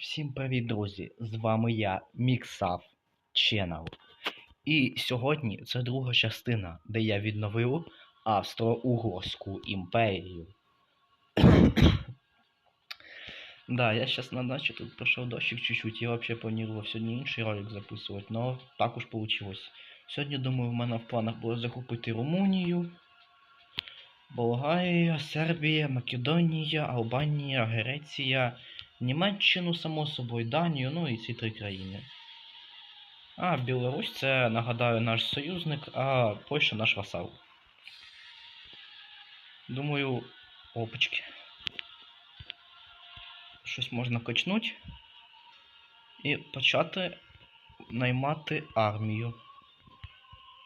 Всім привіт, друзі! З вами я, Міксав Channel. І сьогодні це друга частина, де я відновив Австро-Угорську імперію. да, я зараз на дачі тут пройшов дощик чуть-чуть, я взагалі планував сьогодні інший ролик записувати, але також вийшло. Сьогодні, думаю, в мене в планах було захопити Румунію, Болгарія, Сербія, Македонія, Албанія, Греція. Німеччину, само собою, Данію, ну і ці три країни. А Білорусь це, нагадаю, наш союзник, а Польща наш васал. Думаю, опачки. Щось можна качнути і почати наймати армію.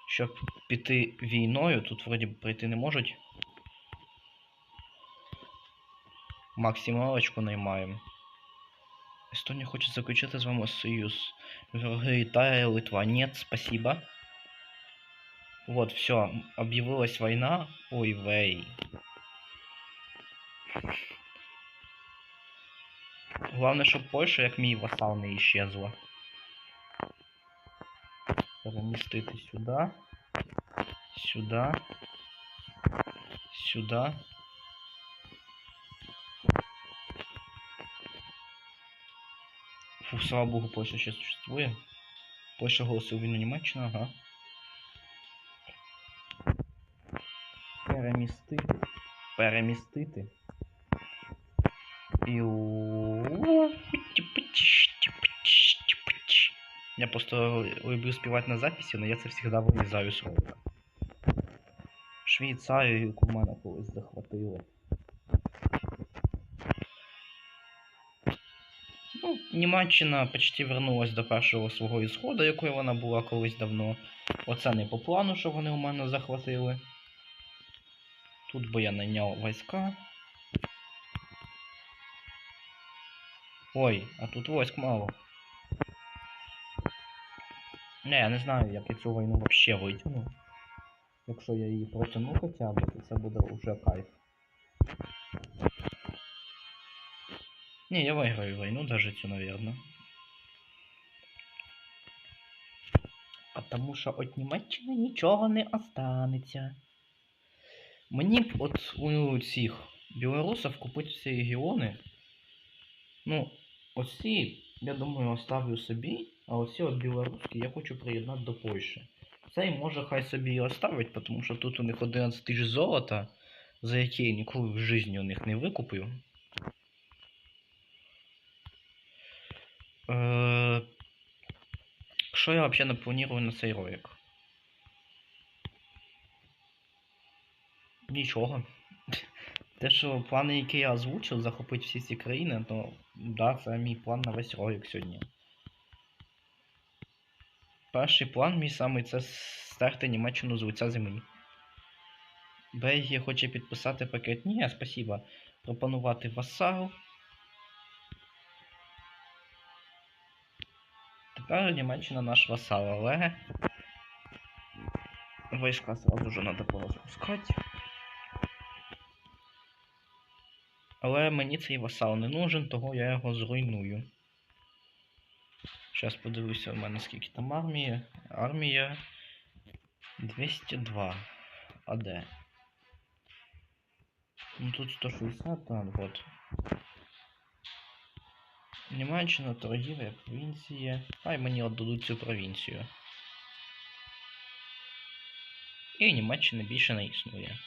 Щоб піти війною, тут вроді прийти не можуть. Максималочку наймаємо. Эстония хочет заключить с вами союз. Италия, Литва. Нет, спасибо. Вот, все, объявилась война. Ой, вей. Главное, щоб Польща, як мій васал, не исчезла. Перемістити сюди. Сюди. Сюди. Фу, слава богу, Польща ще существує. Польща голосує війну Німеччина, ага. Перемістити. Перемістити. І Я просто люблю співати на записі, але я це завжди вирізаю з ролика. Швейцарію, яку в мене колись захватило. Німеччина почти вернулась до першого свого ісходу, якою вона була колись давно. Оце не по плану, що вони у мене захватили. Тут би я найняв війська. Ой, а тут військ мало. Не, я не знаю, як я цю війну вообще витягну. Якщо я її протягну хоча б, то це буде вже кайф. Не, я выиграю войну даже цю, наверное. Потому що от Німеччини нічого не останеться. Мені б от у цих білорусів купити ці регіони. Ну, оці, я думаю, оставлю собі, а оці от білоруські я хочу приєднати до Польщі. Цей може хай собі і оставить, тому що тут у них 11 тисяч золота, за які я ніколи в житті у них не викупив. Що я взагалі не планую на цей ролик? Нічого. Те, що плани, які я озвучив, захопити всі ці країни, то да, це мій план на весь ролик сьогодні. Перший план мій самий це стерти Німеччину з лиця землі. Бельгія хоче підписати пакет. Ні, спасибо. Пропонувати васал. Тепер Німеччина наш васал, але війська сразу же треба порозпускати. Але мені цей васал не нужен, того я його зруйную. Зараз подивлюся в мене скільки там армії. Армія 202. А де? Ну тут 160, так, вот. Німеччина, торгівля, провінція. Хай мені віддадуть цю провінцію. І Німеччина більше не існує.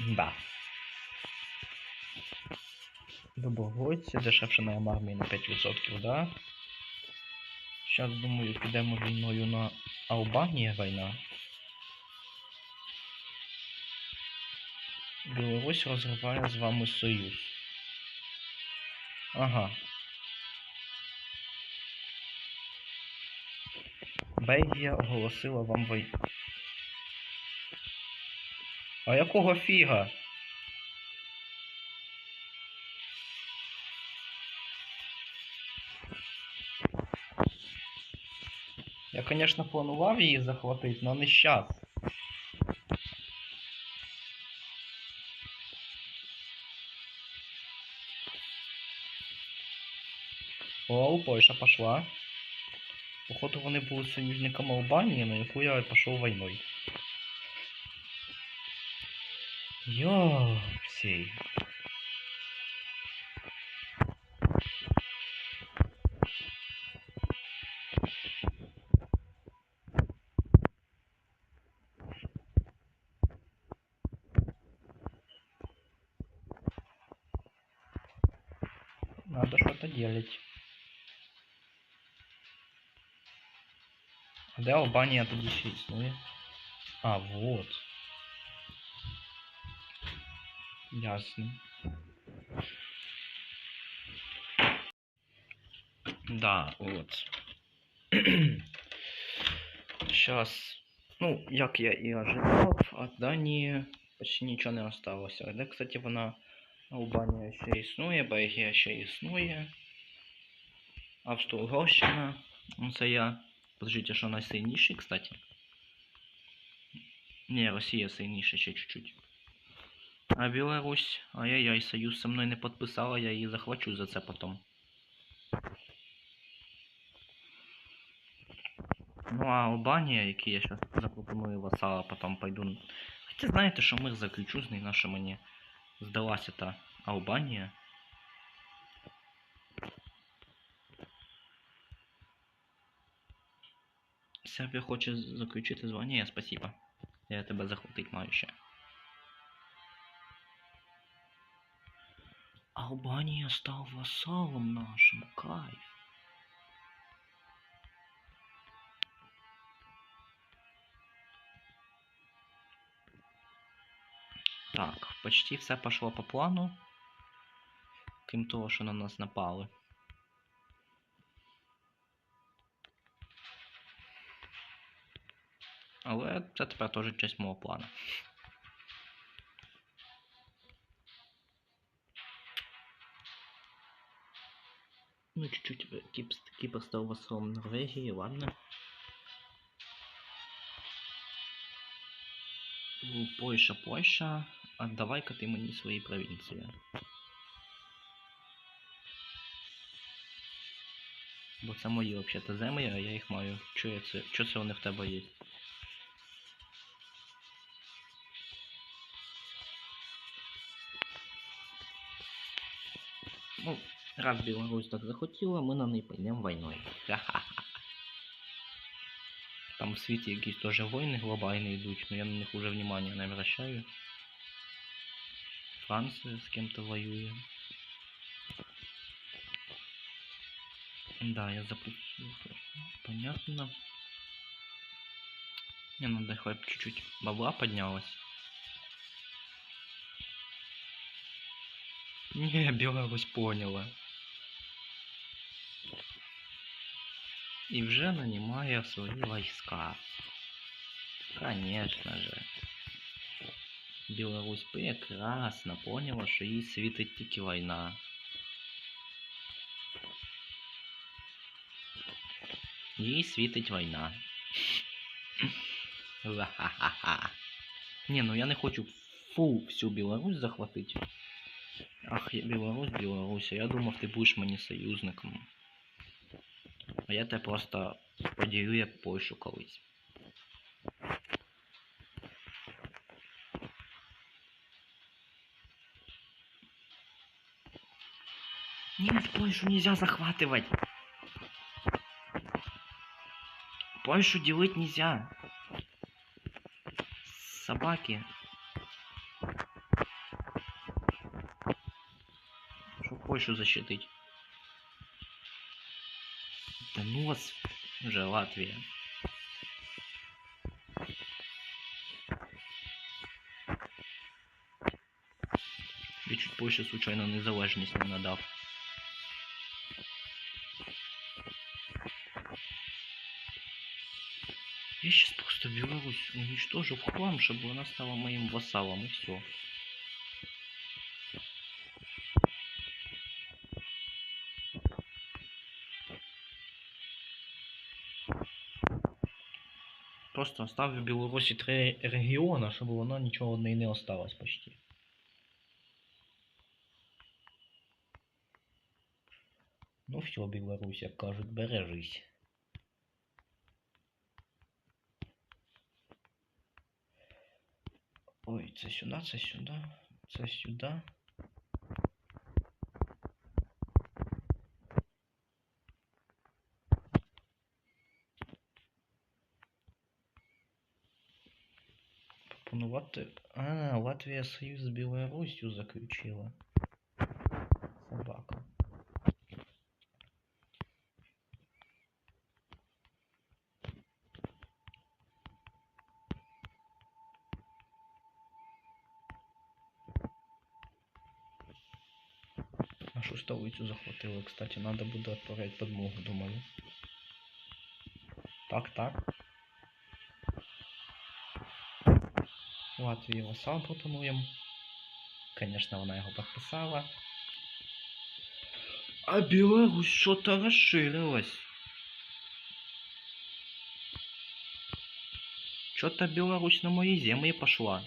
Да. Добровольці, дешевше на армії на 5%, да? Зараз, думаю, підемо війною на Албанію війна. Білорусь розриває з вами союз. Ага. Бельгія оголосила вам війну. А якого фіга? Я, конечно, планував її захватити, но не щас. О, Польща пошла. Походу вони були союзниками Албанії, на яку я пішов війною. Йопсей. Надо что-то делать. Де Албанія тоді ще існує? А, вот. Ясно. Да, вот. Сейчас, ну, як я і ожидав, от Данії почти нічого не осталося. Де, кстати, вона Албанія ще існує, Бельгія ще існує. Австро-Угорщина. Це я. Подождите, що найсильніший, кстати. Не, Росія сильніша ще чуть-чуть. А Білорусь, ай-яй-яй, союз со мною не підписала, я її захвачу за це потом. Ну а Албанія, який я зараз запропоную васала, потом пойду. Хоча знаєте, що мир заключу з нею, на що мені здалася та Албанія. Сербія хоче заключити звання, я спасибо. Я тебе захватить маю ще. Албанія став васалом нашим, кайф. Так, почти все пошло по плану. Крім того, що на нас напали. Але це тепер теж часть мого плану. Ну, чуть-чуть е, Кіп, Кіпр став вассалом Норвегії, ладно. Ну, Польща, Польща, отдавай-ка ти мені свої провінції. Бо це мої взагалі землі, а я їх маю. Чого це, чого це вони в тебе є? раз Білорусь так захотіла, ми на неї пойдемо війною. Ха-ха-ха. Там в світі якісь теж війни глобальні йдуть, но я на них уже внимания не обращаю. Франція з кем-то воює. Да, я запустил. Понятно. Не, надо хоть чуть-чуть бабла поднялась. Не, Беларусь поняла. И вже нанимая свои войска. Конечно же. Беларусь прекрасно поняла, що їй світить тільки війна. Їй світить війна. Ла-ха-ха-ха. Не, ну я не хочу фу всю Білорусь захватить. Ах, я Білорусь, Білорусь, а я думав, ти будеш мені союзником. Я тебе просто поділю як Польщу колись. Нет, Польшу нельзя захватывать. Польшу делить нельзя. Собаки. Чтоб Польшу защитить. Вас уже Латвия. Я чуть Польше случайно незалежність не надав. Я сейчас просто Беларусь уничтожу в хлам, чтобы она стала моим вассалом, и все. Просто оставлю Білорусі три регіони, щоб вона нічого в неї не осталось почти. Ну все, Білорусь, як кажуть, бережись. Ой, це сюди, це сюди, це сюди. Пропонувати. А, Латвія союз з Білоруссю заключила. Собака. Нашу столицю захватили, кстати, надо буде отправлять подмогу, думаю. Так, так. Латвії васал пропонуємо. Конечно, вона його підписала. А Білорусь що-то розширилась. Что-то Беларусь на мои земли пошла.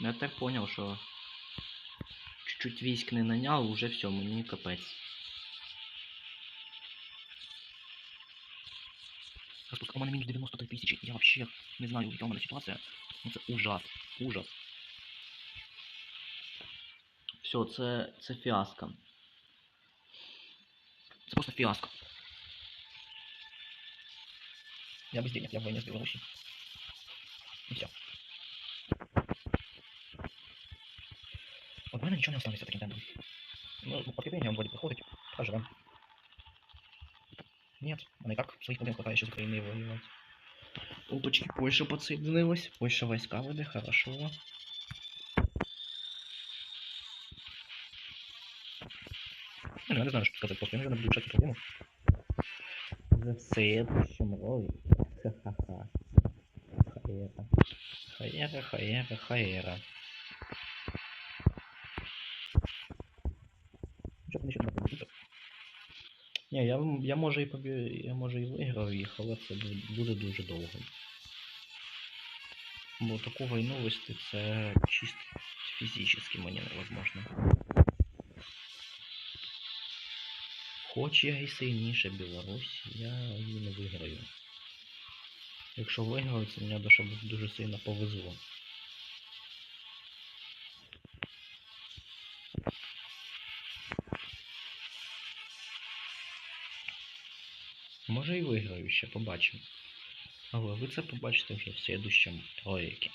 Ну, Я так понял, что чуть-чуть військ не нанял, уже все, мені капець. Распуск... У мене мінус 93 тисячі. Я вообще не знаю, яка у мене ситуація. Ну це ужас. Ужас. Все, це, це фіаско. Це просто фіаско. Я без денег, я в войне с Беларусью. Нічого не останеться таким темпом. Ну, подкрепление он вроде приходить. Поживем. Нет, она и так своих проблем хватает еще с Украиной воевать. Опачки, Польша подсоединилась. Польша войска веде, хорошо. Ну, я не знаю, что сказать, просто я, наверное, буду решать эту проблему. В следующем ролике. Ха-ха-ха. Хаера. Хаера, хаера, хаера. Ні, я, я може і побі... я може і виграв їх, але це буде дуже довго. Бо таку війну вести це чисто фізично мені невозможно. Хоч я і сильніше Білорусь, я її не виграю. Якщо виграю, це мені дуже сильно повезло. ще побачимо. Але ви це побачите вже в слідущому роликі.